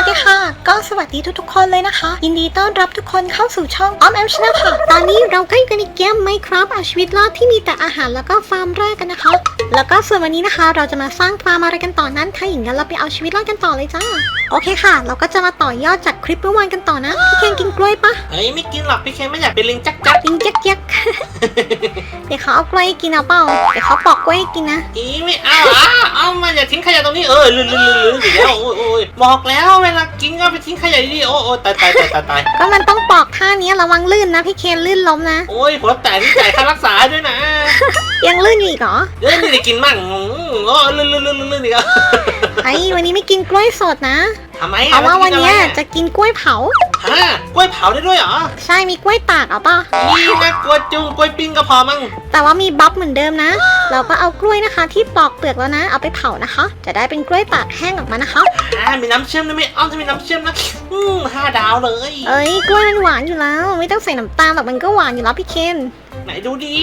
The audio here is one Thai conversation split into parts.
วัสดีค่ะ ก็สวัสดีทุกๆคนเลยนะคะ ยินดีต้อนรับทุกคนเข้าสู่ช่องออมแอมชนะค่ะ ตอนนี้เราก็อยู่กันในเกมไมโครบเอาชีวิตรอดที่มีแต่อาหารแล้วก็ฟาร์มแรกกันนะคะ แล้วก็ส่วนวันนี้นะคะ เราจะมาสร้างฟาร์มอะไรกันต่อนั้นถ้าอย่างนั้นเราไปเอาชีวิตรอดกันต่อเลยจ้าโอเคค่ะ เราก็จะมาต่อยอดจากคลิปเมื่อวานกันต่อนะพี่เคนกินกล้วยปะเฮ้ยไม่กินหรอกพี่เคนไม่อยากเป็นลิงจักจักกินเจ๊กเจ๊กเดี๋ยวเขาเอากล้วยให้กินเอาเปล่าเดี๋ยวเขาปอกกล้วยให้กินนะ อีไม่เอาอะเอามาอย่าทิ้งขยะตรงนี้เออลืมลืมลืมลืมอีกแล้วโอ้ยโอ้ยบอกแล้วเวลากินก็ไปทิ้งขยะดีๆโอ้ยโอ้ยตายตายตายตายตายก็มันต้องปอกท่านี้ระวังลื่นนะพี่เคนลื่นล้มนะโอ้ยหัวแตกนี่จ่ายค่ารักษาด้วยนะ ยังลื่นอยู่อีกเหรอเอ้ยนี่ได้กินมั่งอืมโอ้ยลืมลืมลืมลืมลืมอีกแล้วไอ้วันนี้ไม่กินกล้วยสดนะ ทำไมเพอะราะว่าวันเนี้ยมัจะกินกล้วยเผา ฮะกล้วยเผาได้ด้วยเหรอใช่มีกล้วยตากเอาป่ะ นี่นะกล้วยจุ้งกล้วยปิ้งก็พอมั้งแต่ว่ามีบัฟเหมือนเดิมนะ เราก็เอากล้วยนะคะ ที่ปอกเปลือกแล้วนะ เอาไปเผานะคะ จะได้เป็นกล้วยตากแห้งออกมานะคะ อ่ามีน้ำเชื่อมด้วยไหมอ้อมจะมีน้ำเชื่อมนะอืมห้าดาวเลย เอ้ยกล้วยมันหวานอยู่แล้ว ไม่ต้องใส่น้ำตาลหรอกมันก็หวานอยู่แล้วพี่เคน ไหนดูดี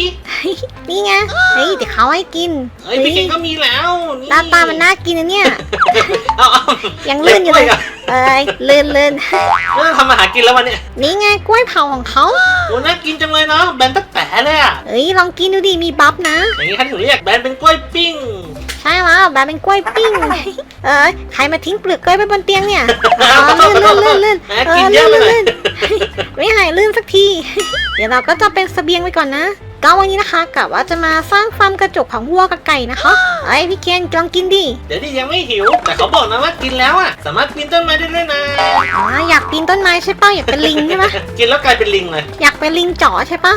นี่ไงเฮ้ยเดี๋ยวเขาให้กินเฮ้ยพี่เคนก็มีแล้วนี่หน้าตามันน่ากินนะเนี่ย เอาเอายังลื่นอยู่เลยกวะ เอ้ยลื่นลื่นเริ่มทำอาหารกินแล้ววันเนี้ยนี่ไงกล้วยเผาของเขาโอ้น่ากินจังเลยเนาะแบนตั้งแต่เลยอะเอ้ยลองกินดูดิมีบัฟนะ อย่างนี้ท่านถึงเรียกแบนเป็นกล้วยปิ้ง ใช่แล้วแบบเป็นกล้วยปิ้ง เอ้ยใครมาทิ้งเปลือกกล้วยไปบนเตียงเนี่ยอ๋อลื่นลื่นลื่นลื่นแหมกินเยอะไปหน่อยไม่หายลื่นสักที เดี๋ยวเราก็จะเป็นเสบียงไปก่อนนะ ก็วันนี้นะคะกะว่าจะมาสร้างฟาร์มกระจกของวัวกับไก่นะคะไอ้ยพี่เคนลองกินดิเดี๋ยวดิยังไม่หิว แต่เขาบอกนะว่ากินแล้วอะสามารถปีนต้นไม้ได้ด้วยนะอ๋ออยากปีนต้นไม้ใช่ป่ะอยากเป็นลิงใช่ปะกินแล้วกลายเป็นลิงเลยอยากเป็นลิงจ๋อใช่ปะ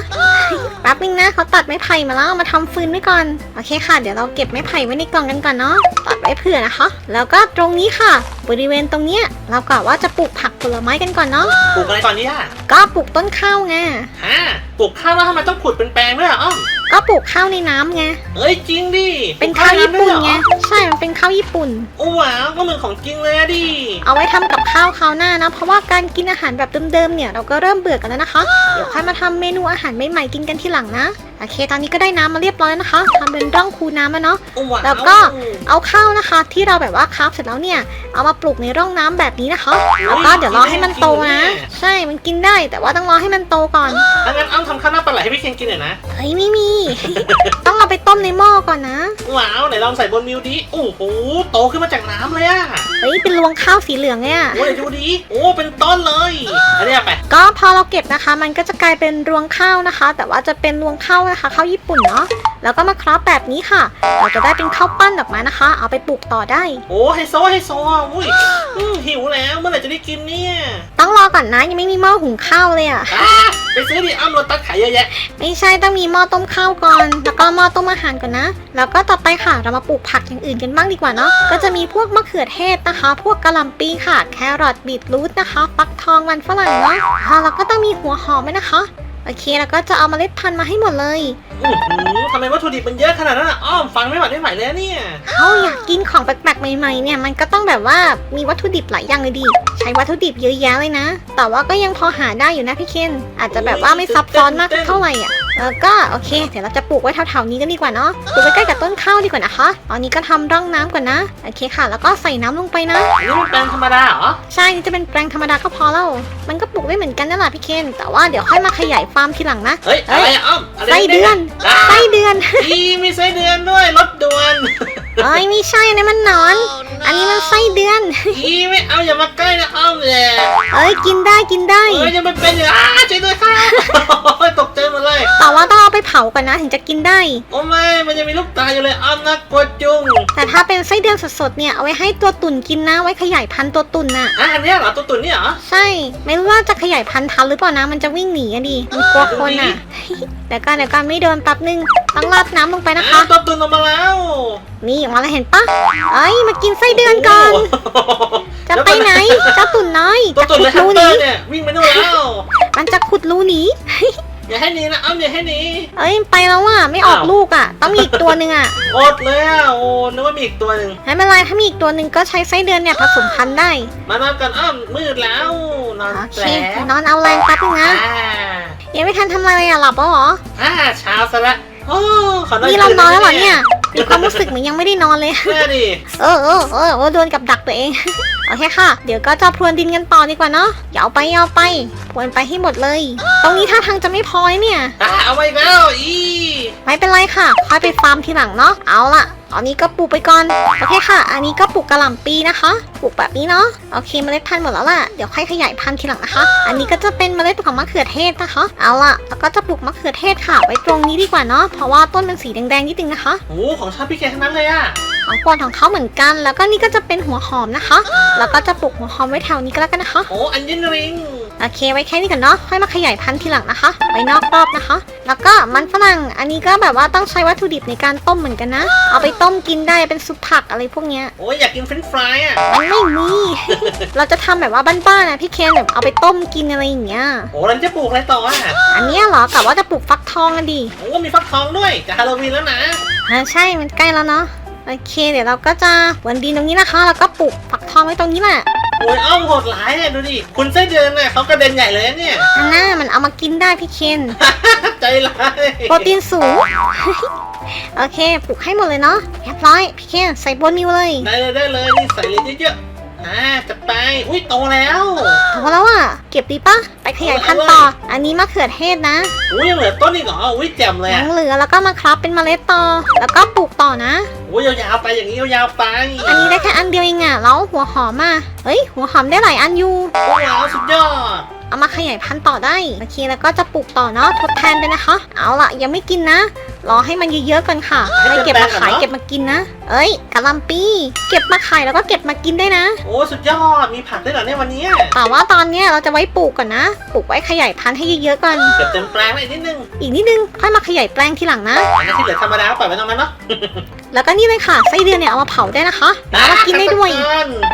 แป๊บนึงนะเขาตัดไม้ไผ่มาแล้วเอามาทำฟืนไว้ก่อนโอเคค่ะ เดี๋ยวเราเก็บไม้ไผ่ไว้ในกล่องกันก่อนเนาะตัดไว้เผื่อนะคะ แล้วก็ตรงนี้ค่ะ บริเวณตรงเนี้ยเรากะว่าจะปลูกผักผลไม้กันก่อนเนาะปลูกอะไรก่อนดีอะก็ปลูกต้นข้าวไงฮะปลูกข้าวแล้วทำไมต้องขุดเป็นแปลงด้วยอะอ้อม ก็ปลูกข้าวในน้ำไง เอ้ยจริงดิเป็นข้าวญี่ปุ่นไงปลูกใช่ มันเป็นข้าวญี่ปุ่นข้าวในน้ำด้วยเหรอโอ้ว้าวก็เหมือนของจริงเลยอะดิ เอาไว้ทำกับข้าวคราวหน้านะ เพราะว่าการกินอาหารแบบเดิมๆเนี่ยเราก็เริ่มเบื่อกันแล้วนะคะ เดี๋ยวค่อยมาทำเมนูอาหารใหม่ๆกินกันทีหลังนะ โอเค ตอนนี้ก็ได้น้ำมาเรียบร้อยแล้วนะคะทำเป็นร่องคูน้ำแล้วเนาะ โอ้ว้าวแล้วก็ เอาข้าวนะคะ ที่เราแบบว่าคราฟเสร็จแล้วเนี่ย เอามาปลูกในร่องน้ำแบบนี้นะคะ แล้วก็เดี๋ยวรอให้มันโตนะ ใช่ มันกินได้ แต่ว่าต้องรอให้มันโตก่อน ถ้างั้นอ้อมทำข้าวหน้าปลาไหลให้พี่เคนกินหน่อยนะ เฮ้ยไม่มีต้องเอาไปต้มในหม้อก่อนนะ ว้าวไหนลองใส่บนมิวดิโอ้โหโตขึ้นมาจากน้ำเลยอะเฮ้ยเป็นรวงข้าวสีเหลืองเนี่ย โอ้ยดูดิโอ้เป็นต้นเลยอันนี้เอาไปก็พอเราเก็บนะคะ มันก็จะกลายเป็นรวงข้าวนะคะ แต่ว่าจะเป็นรวงข้าวนะคะข้าวญี่ปุ่นเนาะแล้วก็มาคราฟแบบนี้ค่ะ เราจะได้เป็นข้าวปั้นออกมานะคะ เอาไปปลูกต่อได้ โอ้ไฮโซไฮโซอะอุ้ย อืมหิวแล้วเมื่อไหร่จะได้กินเนี่ยต้องรอก่อนนะยังไม่มีหม้อหุงข้าวเลยอะ่ะ อะไปซื้อดิอ้ำรถตัดขายเยอะแยะไม่ใช่ต้องมีหม้อต้มข้าวก่อน แล้วก็หม้อต้มอาหารก่อนนะ แล้วก็ต่อไปค่ะเรามาปลูกผักอย่างอื่นกันบ้างดีกว่าเนาะก็จะมีพวกมะเขือเทศนะคะ พวกกะหล่ำปีค่ะ แครอทบีทรูทนะคะฟักทองมันฝรั่งเนาะอ่าแล้วก็ต้องมีหัวหอมด้วยนะคะ โอเคแล้วก็จะเอาเมล็ดพันธุ์มาให้หมดเลยอื้อหือทำไมวัตถุดิบมันเยอะขนาดนั้นอะอ้อมฟังไม่ไหวไม่ไหวแล้วเนี่ย เขาอยากกินของแปลกๆใหม่ๆเนี่ยมันก็ต้องแบบว่ามีวัตถุดิบหลายอย่างเลยดิใช้วัตถุดิบเยอะแยะเลยนะ แต่ว่าก็ยังพอหาได้อยู่นะพี่เคนอาจจะแบบว่าไม่ซับซ้อนมากเท่าไหร่อะ แล้วก็โอเค เดี๋ยวเราจะปลูกไว้แถวๆนี้กันดีกว่าเนาะปลูกใกล้ๆกับต้นข้าวดีกว่านะคะตอนนี้ก็ทำร่องน้ำก่อนนะโอเคค่ะ แล้วก็ใส่น้ำลงไปนะ อันนี้มันแปลงธรรมดาเหรอ ใช่นี่จะเป็นแปลงธรรมดาก็พอแล้ว มันก็ปลูกได้เหมือนกันนั่นแหละพี่เคน แต่ว่าเดี๋ยวค่อยมาขยายฟาร์มทีหลังนะ เฮ้ย อะไรอะอ้อมอะไรไส้เดือนอะไส้เดือน อีมีไส้เดือนด้วยรถด่วนเอ้ยไม่ใช่นะมันหนอน อันนี้มันไส้เดือน อีไม่เอาอย่ามาใกล้นะอ้อมเลยเอ้ยกินได้กินได้ เอ้ยยังไม่เป็นอยู่อ้าช่วยด้วยค่ะโอ้ยตกใจหมดเลย แต่ว่าต้องเอาไปเผาก่อนนะถึงจะกินได้ โอ้ไม่มันยังมีลูกตาอยู่เลยอ้อมนะกลัวจุงแต่ถ้าเป็นไส้เดือนสดๆเนี่ยเอาไว้ให้ตัวตุ่นกินนะไว้ขยายพันธุ์ตัวตุ่นน่ะ อะอันเนี้ยเหรอตัวตุ่นเนี่ยเหรอ ใช่ ไม่รู้ว่าจะขยายพันธุ์ทันหรือเปล่านะ มันจะวิ่งหนีอะดิมันกลัวคนอะ เดี๋ยวก่อนเดี๋ยวก่อนไม่โดนแป๊บนึงต้องราดน้ำลงไปนะคะ อ้าวตัวตุ่นออกมาแล้ว นี่ออกมาแล้วเห็นปะเอ้ยมากินไส้เดือนก่อนโอ้โหจะไปไหนเจ้าตุ่นน้อยตัวจะตุ่นขุเลดยฮันรูเตหอนีร์เนี่ยวิ่งไปนู่นแล้ว มันจะขุดรูหนีอย่าให้หนีนะอ้อมอย่าให้หนีเอ้ยไปแล้วอะไม่ออกอ้าวลูกอะ ต้องมีอีกตัวหนึ่งอะอดเลยอะโอ้นึกว่ามีอีกตัวหนึ่งไม่เป็นไรถ้ามีอีกตัวหนึ่งก็ใช้ไส้เดือนเนี่ยผสมพันธุ์ได้ มานอนกันอ้อมมืดแล้วนอนโอเคแผลนอนเอาแรงแป๊บนึงนะอ่ายังไม่ทันทำอะไรเลยอะหลับแล้วเหรออ่าเช้าซะละโอ้ขอนอนนี่เรานอนแล้วเหรอเนี่ย มีความรู้สึกเหมือนยังไม่ได้นอนเลยแม่ดิเออเออเออเออโดนกับดักตัวเอง โอเคค่ะ เดี๋ยวก็จะพรวนดินกันต่อดีกว่าเนาะอย่าเอาไปอย่าเอาไปพรวนไปให้หมดเลย ตรงนี้ท่าทางจะไม่พอเนี่ย อะเอาไปอีกแล้วอี ไม่เป็นไรค่ะค่อยไปฟาร์มทีหลังเนาะ เอาล่ะต อนนี้ก็ปลูกไปก่อน โอเคค่ะ อันนี้ก็ปลูกกระหล่ำปีนะคะ ปลูกแบบนี้เนาะ โอเคเมล็ดพันธุ์หมดแล้วล่ะ เดี๋ยวค่อยขยายพันธุ์ทีหลังนะคะ อันนี้ก็จะเป็นเมล็ดของมะเขือเทศนะคะ เอาล่ะ แล้วก็จะปลูกมะเขือเทศค่ะ ไว้ตรงนี้ดีกว่าเนาะ เพราะว่าต้นมันสีแดงๆนิดนึงนะคะ โอ้ของชอบพี่เคนทั้งนั้นเลยอะของโปรดของเขาเหมือนกัน แล้วก็นี่ก็จะเป็นหัวหอมนะคะ แล้วก็จะปลูกหัวหอมไว้แถวนี้ก็แล้วกันนะคะ โอ้อันยินริง โอเคไว้แค่นี้ก่อนเนาะค่อยมาขยายพันธุ์ทีหลังนะคะไว้นอกรอบนะคะ แล้วก็มันฝรั่งอันนี้ก็แบบว่าต้องใช้วัตถุดิบในการต้มเหมือนกันนะ เอาไปต้มกินได้เป็นซุปผักอะไรพวกเนี้ยโอ้ยอยากกินเฟรนช์ฟรายอะมันไม่มี เราจะทำแบบว่าบ้านๆนะพี่เคนแบบเอาไปต้มกินอะไรอย่างเงี้ยโอ้แล้วจะปลูกอะไรต่ออะอันเนี้ยเหรอกะว่าจะปลูกฟักทองกันดีโอ้มีฟักทองด้วยจะฮาโลวีนแล้วนะอ่าใช่มันใกล้แล้วเนาะโอเค เดี๋ยวเราก็จะหวนดินตรงนี้นะคะ แล้วก็ปลูกฟักทองไว้ตรงนี้แหละ โอ้ยอ้อมโหดหลายเนี่ยดูดิ คุณไส้เดือนน่ะเขากระเด็นใหญ่เลยนะเนี่ย อันน่ามันเอามากินได้พี่เคนใจร้ายโปรตีนสูง โอเคปลูกให้หมดเลยเนาะเรียบร้อยพี่เคนใส่บนนิ้วเลย ได้เลยได้เลยนี่ใส่เลยเยอะๆ อ่าจะไป อุ้ยโตแล้วโตแล้วอะ เก็บดีปะไปขยายพันธุ์ต่อ อันนี้มะเขือเทศนะ อุ้ยยังเหลือต้นอีกเหรอ อุ้ยแจ่มเลยยัอะงเหลือแล้วก็มาครับเป็นเมล็ดต่อ แล้วก็ปลูกต่อนะ อุ้ยยาวๆไปอย่างนี้ยาวๆไป อันนี้ได้แค่อันเดียวเองอะแล้วหัวหอมอะเฮ้ย หัวหอมได้หลายอันอยู่ว้าวสุดยอด เอามาขยายพันธุ์ต่อได้โอเคแล้วก็จะปลูกต่อเนาะทดแทนไปนะคะ เอาล่ะยังไม่กินนะ รอให้มันเยอะๆก่อนค่ะไม่เก็บมาขายเก็บมากินนะ เอ้ยกะหล่ำปีเก็บมาขายแล้วก็เก็บมากินได้นะ โอ้สุดยอดมีผักด้วยเหรอเนี่ยวันนี้แต่ว่าตอนเนี้ยเราจะไว้ปลูกก่อนนะปลูกไว้ขยายพันธุ์ให้เยอะๆก่อนเก็บเต็มแปลงเลยนิดนึงอีกนิดนึงค่อยมาขยายแปลงทีหลังนะอันนี้ที่เหลือธรรมดาก็ปล่อยไว้ตรงนั้นเนาะ แล้วก็นี่เลยค่ะไส้เดือนเนี่ยเอามาเผาได้นะคะเอามากินได้ด้วยอะ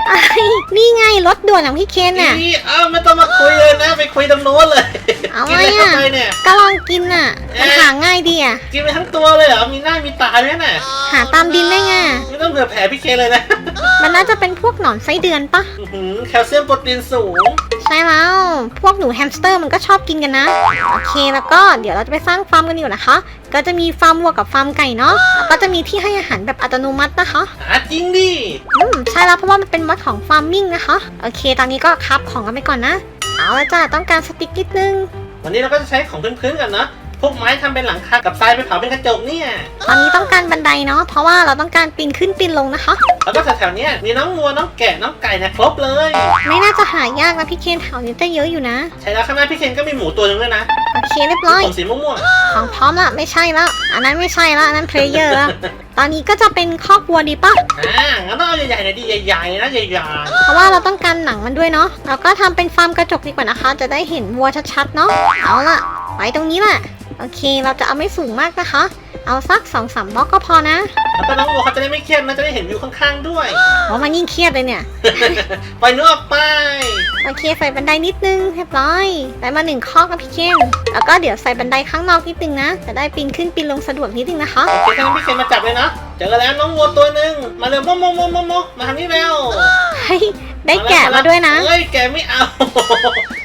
ไอ้นี่ไงรถด่วนของพี่เคนน่ะอีเอ้าไม่ต้องมาคุยเลยนะไปคุยตรงโน้นเลยเอากินไว้เลยเข้าอะไปเนี่ยก็ลองกินน่ะมันหาง่ายดีอะกินไปทั้งตัวเลยเหรอมีหน้ามีตาด้วยน่ะหาตามดินได้ไงไม่ต้องเผื่อแผลพี่เคเลยนะมันน่าจะเป็นพวกหนอนไส้เดือนปะอื้อหือแคลเซียมโปรตีนสูงใช่แล้วพวกหนูแฮมสเตอร์มันก็ชอบกินกันนะโอเคแล้วก็เดี๋ยวเราจะไปสร้างฟาร์มกันอยู่นะคะ ก็จะมีฟาร์มวัวกับฟาร์มไก่เนาะแล้วก็จะมีที่ให้อาหารแบบอัตโนมัตินะคะหาจริงดิ อืมใช่แล้วเพราะว่ามันเป็นมอดของฟาร์มมิ่งนะคะโอเค ตอนนี้ก็คับของกันไปก่อนนะ เอาละจ้าต้องการสติ๊กนิดนึงวันนี้เราก็จะใช้ของพื้นๆกันเนาะพวกไม้ทำเป็นหลังคากับทรายไปเผาเป็นกระจกเนี่ยตอนนี้ต้องการบันไดเนาะเพราะว่าเราต้องการปีนขึ้นปีนลงนะคะ แล้วก็แถวๆเนี้ยมีน้องวัวน้องแกะน้องไก่เนี่ยครบเลย ไม่น่าจะหายากนะพี่เคนแถวนี้จะเยอะอยู่นะ ใช่แล้วข้างหน้าพี่เคนก็มีหมูตัวหนึงด้วยนะโอ เคเรียบร้อยผมสีม่วงของพร้อมละไม่ใช่ละอันนั้นไม่ใช่ละอันนั้นเพลเยอร์ละตอนนี้ก็จะเป็นคอกวัวดีปะๆอ่างั้นต้องเอาใหญ่ๆหน่อยดิใหญ่ๆนะใหญ่เพราะว่าเราต้องการหนังมันด้วยเนาะแล้วก็ทำเป็นฟาร์มกระจกดีกว่านะคะ จะได้เห็นวัวชัดๆเนาะเอาล่ะไว้ตรงนี้แหละ โอเค เราจะเอาไม่สูงมากนะคะ เอาสักสองสามบล็อกก็พอนะๆแล้วก็น้องวัวเขาจะได้ไม่เครียดนะจะได้เห็นวิวข้างๆด้วย เพราะมันยิ่งเครียดเลยเนี่ยปล่อยเนื้อออกไป โอเคใส่บันไดนิดนึงเรียบร้อยได้มาหนึ่งข้อกับพี่เคนแล้วก็เดี๋ยวใส่บันไดข้างนอกนิดนึงนะ จะได้ปีนขึ้นปีนลงสะดวกนิดนึงนะคะ โอเคถ้างั้นพี่เคนมาจับเลยนะ เจอแล้วน้องวัวตัวหนึ่งมาเร็วโมโมโมโมโมมาทางนี้เร็วเฮ้ย ได้แกะมาด้วยนะเฮ้ยแกะไม่เอา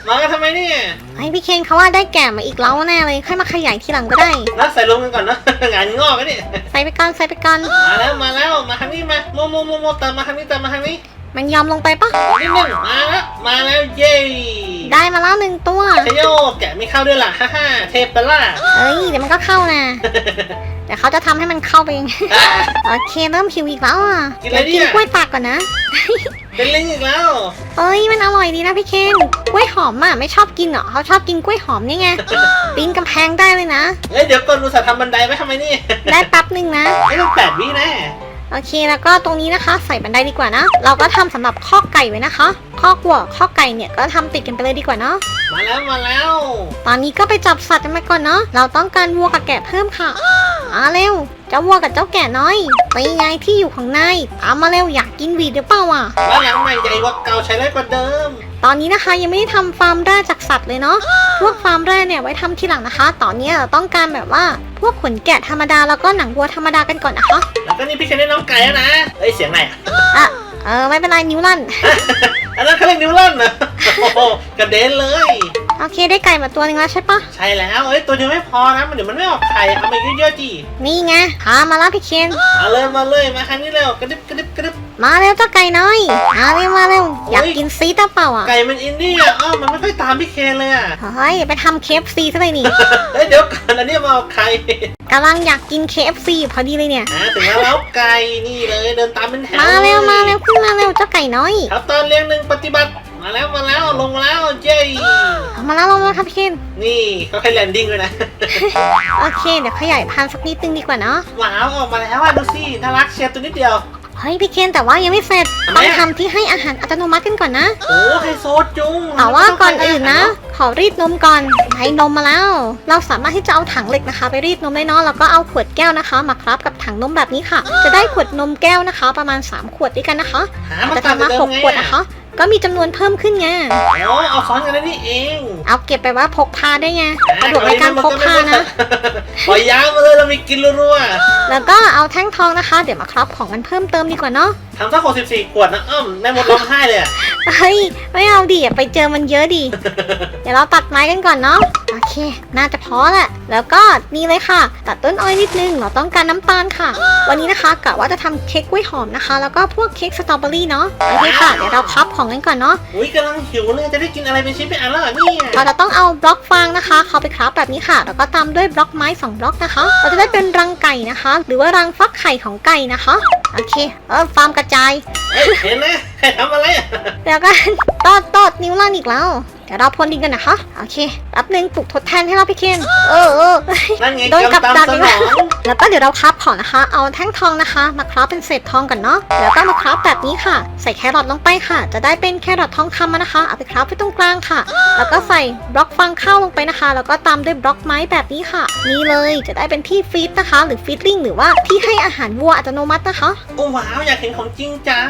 มากันทำไมเนี่ยไอพี่เคนเขาว่าได้แกะมาอีกแล้วแน่เลยค่อยมาขยายทีหลังก็ได้นัดใส่ลงกันก่อนนะงานงอกกันนี่ใส่ไปก่อนใส่ไปก่อนมาแล้วมาแล้วมาทางนี้มาโมโมโมโมตามมาทางนี้ตามมาทางนี้มันยอมลงไปปะนิดนึงมาแล้วมาแล้วเย้ได้มาแล้วหนึ่งตัวชโยแกะไม่เข้าด้วยล่ะฮ่าฮ่าเทปเปล่าเอ้ยเดี๋ยวมันก็เข้านะเดี๋ยวเขาจะทำให้มันเข้าไปเองอะโอเคเริ่มหิวอีกแล้วอะกินอะไรเดี๋ยวกินเนี่ยกล้วยตากก่อนนะ เป็นลิงอีกแล้ว เอ้ยมันอร่อยดีนะพี่เคนกล้วยหอมอะไม่ชอบกินเหรอเขาชอบกินกล้วยหอมนี่ไง ปีนกำแพงได้เลยนะเฮ้ยเดี๋ยวก่อนอุตส่าห์ทำบันไดไว้ทำไมนี่ ได้แป๊บหนึ่งนะ ไม่ต้องแปดวินะโอเคแล้วก็ตรงนี้นะคะใส่บันไดดีกว่านะ เราก็ทำสำหรับคอกไก่ไว้นะคะคอกวัวคอกไก่เนี่ยก็ทำติดกันไปเลยดีกว่าเนาะมาแล้วมาแล้ว ตอนนี้ก็ไปจับสัตว์กันมาก่อนเนาะเราต้องการวัวกับแกะเพิ่มค่ะมาเร็ว เจ้าวัวกับเจ้าแกะน้อยไปไงที่อยู่ของนายตามมาเร็วอยากกินหวีดหรือเปล่าอะ บ้านหลังใหม่ใหญ่กว่าเก่าใช้ได้กว่าเดิม ตอนนี้นะคะยังไม่ได้ทำฟาร์มแร่จากสัตว์เลยเนาะ พวกฟาร์มแร่เนี่ยไว้ทำทีหลังนะคะ ตอนนี้เราต้องการแบบว่าพวกขนแกะธรรมดาแล้วก็หนังวัวธรรมดากันก่อนนะคะ แล้วก็นี่พี่เคนได้น้องไก่แล้วนะ เอ้ยเสียงไหนอะอะ เออไม่เป็นไรนิ้วลั่น อันนั้นเขาเรียกนิ้วลั่นนะโอ้โหกระเด็นเลย โโอเคได้ไก่มาตัวหนึงแล้วใช่ปะใช่แล้วเอ้ยตัวเดียวไม่พอนะมันเดี๋ยวมันไม่ออกไข่เอามาเยอะๆจีนี่ไงพามาแล้วพี่เคนเอาเลยมาเลยมาครั้งนี้เร็วกระดิบกระดิบกระดิบมาเร็วเจ้าไก่น้อยมาเร็วมาเร็วอยากกินซีต้าเปล่าอะไก่มันอินดี้อะอ้าวมันไม่ค่อยตามพี่เคนเลยอะเฮ้ยไปทำเคฟซีซะเลยนี่เฮ้ยเดี๋ยวก่อนอันนี้มาเอาไข่กำลังอยากกิน KFC พอดีเลยเนี่ยอ่าถึงแล้วแล้วไก่นี่เลยเดินตามเป็นแถวมาเร็วมาเร็วขึ้นมาเร็วเจ้าไก่น้อยครับตอนเลี้ยงหนึ่งปฏิบัติ มาแล้วมาแล้วลงมาแล้วเย้เอามาแล้วลงมาครับพี่เคนนี่เขาให้แลนดิ้งด้วยนะ โอเค เดี๋ยวขยายพันธุ์สักนิดนึงดีกว่าเนาะว้าวออกมาแล้วอะดูสิน่ารักเชียร์ตัวนิดเดียว เฮ้ยพี่เคนแต่ว่ายังไม่เสร็จทำไมต้องอะทำที่ให้อาหารอัตโนมัติกันก่อนนะ โอ้ไฮโซจุงแต่ว่าก่อนอื่นนะ ขอรีดนมก่อนให้นมมาแล้ว เราสามารถที่จะเอาถังเหล็กนะคะ ไปรีดนมได้เนาะแล้วก็เอาขวดแก้วนะคะ มาคราฟกับถังนมแบบนี้ค่ะ จะได้ขวดนมแก้วนะคะ ประมาณ 3 ขวดด้วยกันนะคะหาอาจมาจะตัดทำมาเดิหมกไงขวดนะคะ ก็มีจำนวนเพิ่มขึ้นไงโอ้เอาซ้อนกันได้นี่เองเอาเก็บไปว่าพกพาได้ไงสะดวกในการพกพานะ ปล่อยยาวมาเลยเรามีกินรัวแล้วก็เอาแท่งทองนะคะ เดี๋ยวมาคราฟของกันเพิ่มเติมดีกว่าเนาะๆทำสักหกสิบสี่ขวดนะอ้อมแม่มดร้องไห้เลยอะเฮ้ย ไม่เอาดิไปเจอมันเยอะดิ เดี๋ยวเราตัดไม้กันก่อนเนาะ โอเค น่าจะพอแหละ แล้วก็นี่เลยค่ะ ตัดต้นอ้อยนิดนึง เราต้องการน้ำตาลค่ะ วันนี้นะคะกะว่าจะทำเค้กกล้วยหอมนะคะ แล้วก็พวกเค้กสตรอเบอรี่เนาะ โอเคค่ะ เดี๋ยวเราพับของกันก่อนเนาะ อุ้ยกำลังหิวเลยจะได้กินอะไรเป็นชิ้นเป็นอันแล้วเหรอเนี่ยเราจะต้องเอาบล็อกฟางนะคะ เข้าไปคราฟแบบนี้ค่ะ แล้วก็ตามด้วยบล็อกไม้สองบล็อกนะคะ เราจะได้เป็นรังไก่นะคะ หรือว่ารังฟักไข่ของไก่นะคะ โอเค เออฟาร์มกระจาย เห็นไหม ทำอะไรอะแล้วก็ตอดตอดนิ้วล่างอีกแล้ว เดี๋ยวเราพ่นดินกันนะคะโอเคแป๊บนึงปลุกทดแทนให้เราพี่เคนเออเออนั่นไงโดนกับกำดัตากมอีสกนแล้วองแล้วก็เดี๋ยวเราคราฟของนะคะ เอาแท่งทองนะคะมาคราฟเป็นเศษทองก่อนเนาะแล้วก็มาคราฟแบบนี้ค่ะ ใส่แครอทลงไปค่ะ จะได้เป็นแครอททองคำมานะคะเอาไปคราฟไว้ตรงกลางค่ะ แล้วก็ใส่บล็อกฟางข้าวลงไปนะคะ แล้วก็ตามด้วยบล็อกไม้แบบนี้ค่ะนี่เลยจะได้เป็นที่ฟีดนะคะ หรือฟีดลิงหรือว่าที่ให้อาหารวัวอัตโนมัตินะคะโอ้ว้าวอยากเห็นของจริงจัง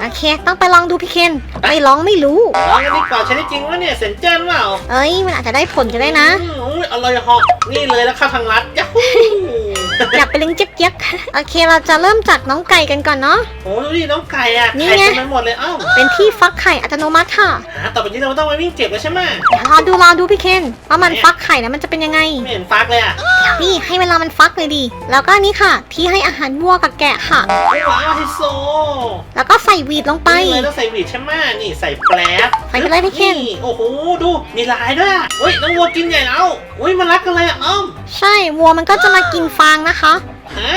โอเคต้องไปลองดูพี่เคนไม่ลองไม่รู้ ลองกันดีกว่าใช้ได้จริงวะเนี่ยเซนเจิ้นเปล่าเอ้ย มันอาจจะได้ผลก็ได้นะ อืมอุ้ยอร่อยเหอกนี่เลยแล้วเข้าทางลัดยัฮู อยากไปเลี้ยงเจี๊ยบๆโอเคเราจะเริ่มจากน้องไก่กันก่อนเนาะ โอ้ดูดิน้องไก่อะนี่ไข่ไง เต็มไปหมดเลยอ้าวเป็นที่ฟักไข่อัตโนมัติค่ะหาต่อไปนี้เราไม่ต้องไปวิ่งเก็บแล้วใช่ไหมเดี๋ยวรอดูรอดูพี่เคนว่ามันฟักไข่แล้วมันจะเป็นยังไง ไม่เห็นฟักเลยอะนี่ให้เวลามันฟักเลยดีแล้วก็อันนี่ค่ะ ที่ให้อาหารวัวกับแกะค่ะโอ้ว้าวไฮโซแล้วก็ใส่วีดลงไป นี่เลยต้องใส่หวีดใช่ไหมนี่ใส่แปลบใส่ไปเลยพี่เคนนี่โอ้โหดูมีลายด้วยอะอุ้ยน้องวัวกินใหญ่แล้วอุ้ยมันรักกันเลยอะอ้อมใช่วัวมันก็จะมากินฟางนะคะฮะ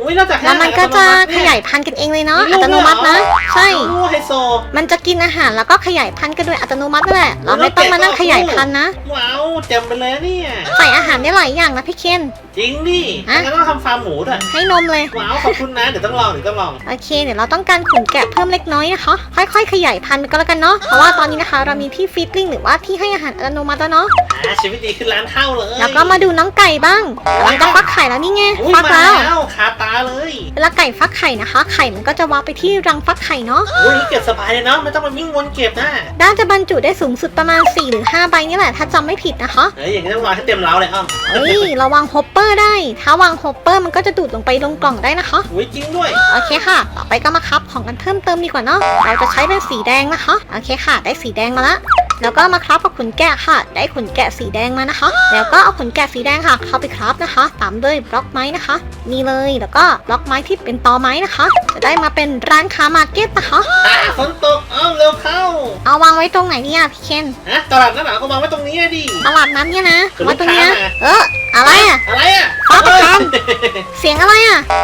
อุ้ยนอกจากให้แล้วมันก็จะอาหารอัตโนมัติขยายพันธุ์กันเองเลยเนาะมีอัลูตกโนมัตินะด้วยเหรอใช่โอ้ไฮโซ มันจะกินอาหารแล้วก็ขยายพันธุ์กันโดยอัตโนมัตินั่นแหละ เราไม่ต้องมานั่งขยายพันธุ์นะ ว้าวเต็มไปเลยเนี่ย ใส่อาหารได้หลายอย่างนะพี่เคนจริงดิฮะ งั้นต้องทำฟาร์มหมูด้วยให้นมเลย ว้าวขอบคุณนะ เดี๋ยวต้องลองเดี๋ยวต้องลอง โอเค เดี๋ยวเราต้องการขุนแกะเพิ่มเล็กน้อยนะคะ ค่อยๆ ขยายพันธุ์ไปก็แล้วกันเนาะ เพราะว่าตอนนี้นะคะเรามีที่ฟีดลิงหรือว่าที่ให้อาหารอัตโนมัติแล้วเนาะ อ่าชีวิตดีขึ้นล้านเท่าเลยแล้วก็มาดูน้องไก่บ้างกำลังจะฟักไข่แล้วนี่ไง อุ้ยฟักมาแล้ว แล้วคาตาเลยเวลาไก่ฟักไข่นะคะ ไข่มันก็จะวางไปที่รังฟักไข่เนาะ อุ้ยเก็บสบายเลยเนาะไม่ต้องมาวิ่งวนเก็บนะด้านจะบรรจุได้สูงสุดประมาณ4หรือ5ใบนี่แหละ ถ้าจำไม่ผิดนะคะ เฮ้ยอย่างนี้ต้องรอให้เต็มเล้าเลยอ้อมเฮ้ยเราวางฮอปเปอร์ได้ ถ้าวางฮอปเปอร์มันก็จะดูดลงไปลงกล่องได้นะคะ อุ้ยจริงด้วย โอเคค่ะ ต่อไปก็มาคับของกันเพิ่มเติมดีกว่าเนาะ เราจะใช้เป็นสีแดงนะคะ โอเคค่ะ ได้สีแดงมาละ แล้วก็มาคราฟกับขนแกะค่ะ ได้ขนแกะสีแดงมานะคะ แล้วก็เอาขนแกะสีแดงค่ะ เข้าไปคราฟนะคะ ตามด้วยบล็อกไม้นะคะนี่เลยแล้วก็บล็อกไม้ที่เป็นตอไม้นะคะ จะได้มาเป็นร้านค้ามาร์เก็ตนะคะอ่าฝนตกอ้อมเร็วเข้าเอาวางไว้ตรงไหนเนี่ยพี่เคนฮะตลาดน้ำหนาวก็วางไว้ตรงนี้อะดิตลาดนั้นเนี่ยนะคือไว้ตรงเนี้ยลูกค้ามาเอออะไรอะอะไรอะ ฟ้าประทานเฮ้ยเสียงอะไรอะ อ่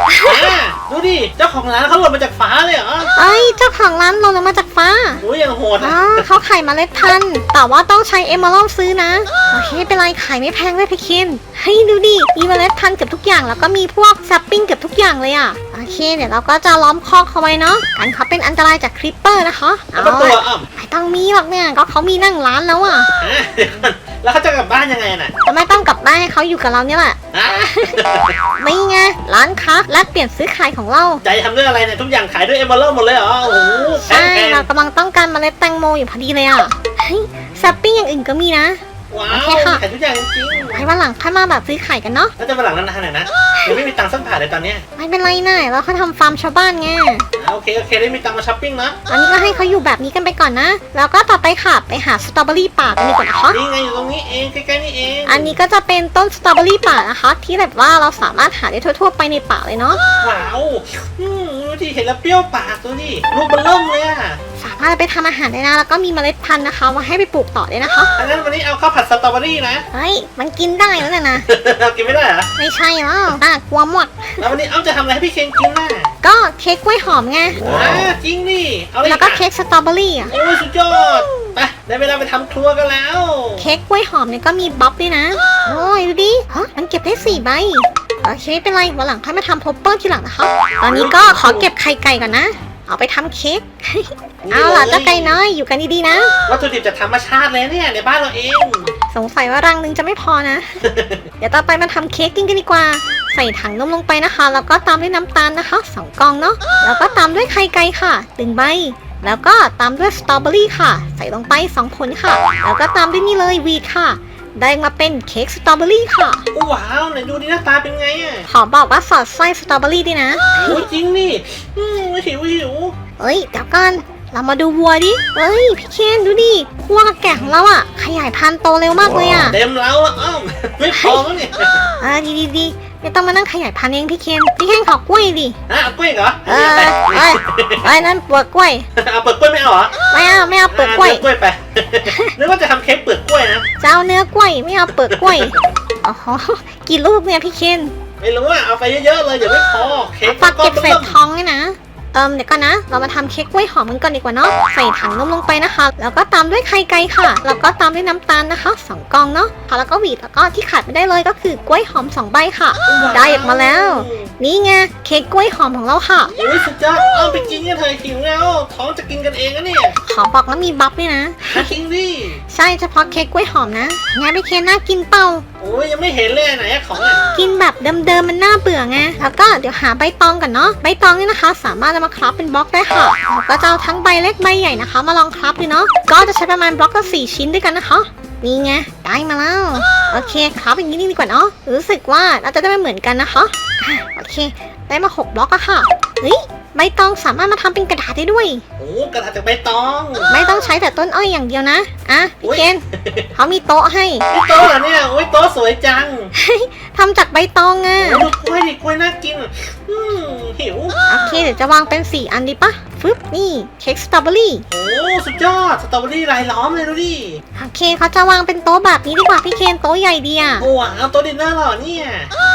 าดูดิ เจ้าของร้านเขาหล่นมาจากฟ้าเลยเหรอเอ้ยเจ้าของร้านลงมาจากฟ้าอุ้ยยังโหดอ๋อะอเขาขายเมล็ดพันธุ์แต่ว่าต้องใช้เอมเมอรัลซื้อนะโอเคไม่เป็นไรขายไม่แพงด้วยพี่เคนเฮ้ยดูดิมีเมล็ดพันธุ์เกือบทุกอย่างแล้วก็มีพวกซัปปิ้งเกือบทุกอย่างเลยอะโอเค เดี๋ยวเราก็จะล้อมคอกเขาไว้เนาะกันเขาเป็นอันตรายจากคริปเปอร์นะคะแล้วก็ตัวอ้อมไม่ต้องมีหรอกเนี่ยก็เขามีนั่งร้านแล้วอะฮะเดี๋ยวก่อนแล้วเขาจะกลับบ้านยังไงน่ะจะไม่ต้องกลับบ้านให้เขาอยู่กับเราเนี่ยแหละอะนี่ไงร้านค้าแลกเปลี่ยนซื้อขายของเรา ใจทำด้วยอะไรเนี่ยทุกอย่างขายด้วยเอมเบอร์หมดเลยเหรอโอ้โหแพใช่งแพงเรากำลังต้องการเมล็ดแตงโมอยู่พอดีเลยอะเฮ้ยซัปปิ้งอย่างอื่นก็มีนะ ว้าโอวเคค่ะ ขายทุกอย่างจริงไว้วันหลังค่อยมาแบบซื้อไข่กันเนาะๆแล้วจะมาหลังนานๆหน่อยนะยังไม่มีตังค์สักบาทเลยตอนเนี้ยไม่เป็นไรนะเราเขาทำฟาร์มชาวบ้านไง อ่าโอเคโอเคได้มีตังค์มาช้อปปิ้งนะตอนนี้ก็ให้เขาอยู่แบบนี้กันไปก่อนนะ แล้วก็ต่อไปค่ะไปหาสตรอเบอรี่ป่ากันดีกว่านะคะ นี่ไงอยู่ตรงนี้เองใกล้ๆนี่เองอันนี้ก็จะเป็นต้นสตรอเบอรี่ป่านะคะ ที่แบบว่าเราสามารถหาได้ทั่วๆ ไปในป่าเลยเนาะ ว้าวอืม ดูดิเห็นแล้วเปรี้ยวปากดูดิลูกมันเริ่มเลยอะสามารถเอาไปทำอาหารได้นะ แล้วก็มีเมล็ดพันธุ์นะคะไว้ให้ไปปลูกต่อได้นะคะ อันนั้นวันนี้เอาข้าวผัดสตรอเบอรี่นะ เฮ้ย มันกินได้แล้วนะนะเรากินไม่ได้เหรอไม่ใช่แล้วน่ากลัวหมด แล้ววันนี้เอาจะทำอะไรให้พี่เคนกินน่ะก็เค้กกล้วยหอมไง อ่าจริงดิเอาเลยแล้วก็เค้กสตรอเบอรี่อะ โอ้ยสุดยอดไปได้เวลาไปทำครัวกันแล้ว เค้กกล้วยหอมเนี่ยก็มีบ๊อบด้วยนะ โอ้ยดูดิฮะมันเก็บได้สี่ใบ โอเคไม่เป็นไรวันหลังค่อยมาทำโพปเปอร์ทีหลังนะคะ ตอนนี้ก็ขอเก็บไข่ไก่ก่อนนะ เอาไปทำเค้ก เอาล่ะเจ้าไก่น้อยอยู่กันดีๆนะ วัตถุดิบจากธรรมชาติเลยเนี่ยในบ้านเราเอง สงสัยว่ารังนึงจะไม่พอนะ เดี๋ยวต่อไปมาทำเค้กกินกันดีกว่า ใส่ถังนมลงไปนะคะ แล้วก็ตามด้วยน้ำตาลนะคะสองกล่องเนาะ แล้วก็ตามด้วยไข่ไก่ค่ะหนึ่งใบแล้วก็ตามด้วยสตรอเบอรี่ค่ะ ใส่ลงไปสองผลค่ะ แล้วก็ตามด้วยนี่เลยวีทค่ะ ได้มาเป็นเค้กสตรอเบอรี่ค่ะ ว้าวไหนดูดิหน้าตาเป็นไงอะขอบอกว่าสอดไส้สตรอเบอรี่ด้วยนะ โอ้ยจริงนี่อืมหิวหิวเอ้ยเดี๋ยวก่อนเรามาดูวัวดิเอ้ยพี่เคนดูดิวัวกับแกะของเราอะขยายพันธุ์โตเร็วมากเลยอะเต็มแล้วอะอ้าวไม่พอแล้วเนี่ยเออดีดีดี ไม่ต้องมานั่งขยายพันธุ์เองพี่เคนพี่เคนขอกล้วยดิฮะเอากล้วยเหรอเออเอ้ยเอ้ยนั่นเปลือกกล้วยเอาเปลือกกล้วยไม่เอาเหรอไม่เอาไม่เอาเปลือกกล้วยอะเนื้อกล้วยไปนึกว่าจะทำเค้กเปลือกกล้วยนะจะเอาเนื้อกล้วยไม่เอาเปลือกกล้วยอ๋อกี่ลูกเนี่ยพี่เคนไม่รู้ว่าเอาไปเยอะๆเลยเดี๋ยวไม่พอเค้กฝากเก็บก้อนเศษทองด้วยนะ เอิมเดี๋ยวก่อนนะ เรามาทำเค้กกล้วยหอมกันก่อนดีกว่าเนาะใส่ถังนมลงไปนะคะ แล้วก็ตามด้วยไข่ไก่ค่ะ แล้วก็ตามด้วยน้ำตาลนะคะสองกล่องเนาะค่ะแล้วก็หวีดแล้วก็ที่ขาดไม่ได้เลยก็คือกล้วยหอมสองใบค่ะ ได้ออกมาแล้ว นี่ไงเค้กกล้วยหอมของเราค่ะโอ้ยสุดยอดเอาไปกินกันเถอะหิวแล้วท้องจะกินกันเองนะเนี่ยขอบอกแล้วมีบัฟด้วยนะหาจริงดิใช่เฉพาะเค้กกล้วยหอมนะไงพี่เคนน่ากินเปล่าโอ้ยยังไม่เห็นเลยไหนอะของอะกินแบบเดิมๆมันน่าเบื่อไง แล้วก็เดี๋ยวหาใบตองก่อนเนาะ ใบตองนี่นะคะ สามารถจะมาคราฟเป็นบล็อกได้ค่ะแล้วก็จะเอาทั้งใบเล็กใบใหญ่นะคะ มาลองคราฟดูเนาะ ก็จะใช้ประมาณบล็อกละสี่ชิ้นด้วยกันนะคะ นี่ไงได้มาแล้ว โอเคคราฟอย่างนี้ดีกว่าเนาะ รู้สึกว่าเราจะได้ไม่เหมือนกันนะคะอะโอเค ได้มาหกบล็อกอะค่ะเฮ้ยใบตองสามารถมาทำเป็นกระดาษได้ด้วย โอ้กระดาษจากใบตองไม่ต้องใช้แต่ต้นอ้อยอย่างเดียวนะ อะพี่เคนเขามีโต๊ะให้นี่โต๊ะเหรอเนี่ยโอ้ยโต๊ะสวยจังทำจากใบตองอะโอ้ดูกล้วยดิกล้วยน่ากินอืมหิว โอเคเดี๋ยวจะวางเป็น4อันดีปะฟึบนี่เค้กสตรอเบอรี่ โอ้สุดยอดสตรอเบอรี่ลายล้อมเลยดูดิโอเคเขาจะวางเป็นโต๊ะแบบนี้ดีกว่าพี่เคนโต๊ะใหญ่ดีอะโอ้ว้าวโต๊ะดินเนอร์เหรอเนี่ย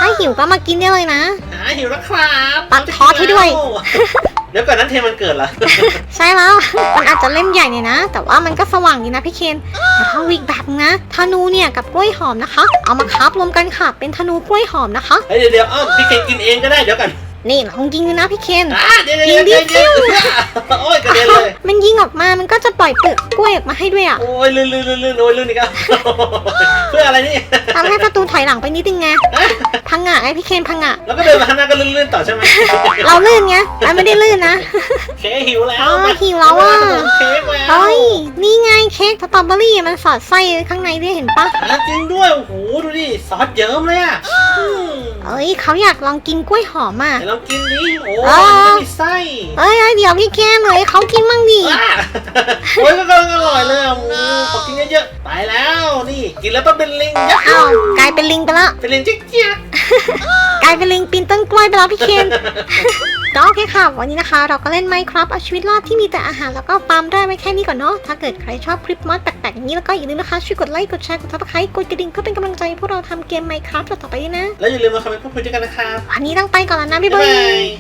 ถ้าหิวก็มากินได้เลยนะ หาหิวแล้วครับตัดคอร์สให้ด้วยเดี๋ยวก่อนนั้นเทมันเกิดเหรอ ใช่แล้ว มันอาจจะเล่มใหญ่หน่อยนะ แต่ว่ามันก็สว่างดีนะพี่เคนแต่ถ้าวิกแบบนะ ธนูเนี่ยกับกล้วยหอมนะคะ เอามาคับรวมกันค่ะ เป็นธนูกล้วยหอมนะคะ เฮ้ยเดี๋ยวเดี๋ยวอ้าวพี่เคนกินเองก็ได้เดี๋ยวก่อน นี่ลองยิงดูนะพี่เคนอ่าเดี๋ยวเดี๋ยวเดี๋ยวเดี๋ยวเดี๋ยวโอ้ยกระเด็นเลย มันยิงออกมามันก็จะปล่อยเปลือกกล้วยออกมาให้ด้วยอะโอ้ยลื่นลื่นลื่นลื่นโอ้ยลื่นอีกแล้วเพื่ออะไรนี่ทำให้ประตูถอยหลังไปนิดนึงไงพังงะไอพี่เคนพังงะแล้วก็เดินมาข้างหน้าก็ลื่นลื่นต่อใช่ไหมเราลื่นไงไอไม่ได้ลื่นนะเค้กหิวแล้วอ๋อมาหิวแล้วอะเค้กแล้วเฮ้ยนี่ไงเค้กสตรอเบอรี่มันสอดไส้ข้างในด้วยเห็นปะอะจริงด้วยโอ้โหดูดิซอสเยิ้มเลยอะอืม เอ้ยเขาอยากลองกินกล้วยหอมอะเดี๋ยวลองกินดิโอ้อ่ามันจะมีไส้เอ้ยเอ้ยเดี๋ยวพี่แกเลยเขากินมั่งดิว้าโอ้ยก็กำลังอร่อยเลยอะโอ้โหขอกินเยอะๆไปแล้วนี่กินแล้วต้องเป็นลิงยักษ์อ้าวกลายเป็นลิงไปละเป็นลิงจิ๊กเจี๊ยกกลายเป็นลิงปีนต้นกล้วยไปแล้วพี่เคน ก็โอเคค่ะ วันนี้นะคะ เราก็เล่นไมค์ครับเอาชีวิตรอดที่มีแต่อาหารแล้วก็ฟาร์มได้ไว้แค่นี้ก่อนเนาะ ถ้าเกิดใครชอบคลิปมอดแปลกๆอย่างนี้แล้วก็อย่าลืมนะคะ ช่วยกดไลค์ กดแชร์ กดซับสไครต์กดกระดิ่งเพื่อเป็นกำลังใจให้พวกเราทำเกมไมค์ครับต่อๆไปด้วยนะ แล้วอย่าลืมมาคอมเมนต์พูดคุยด้วยกันนะครับ วันนี้ต้องไปก่อนแล้วนะ บ๊ายบ๊ายบาบายย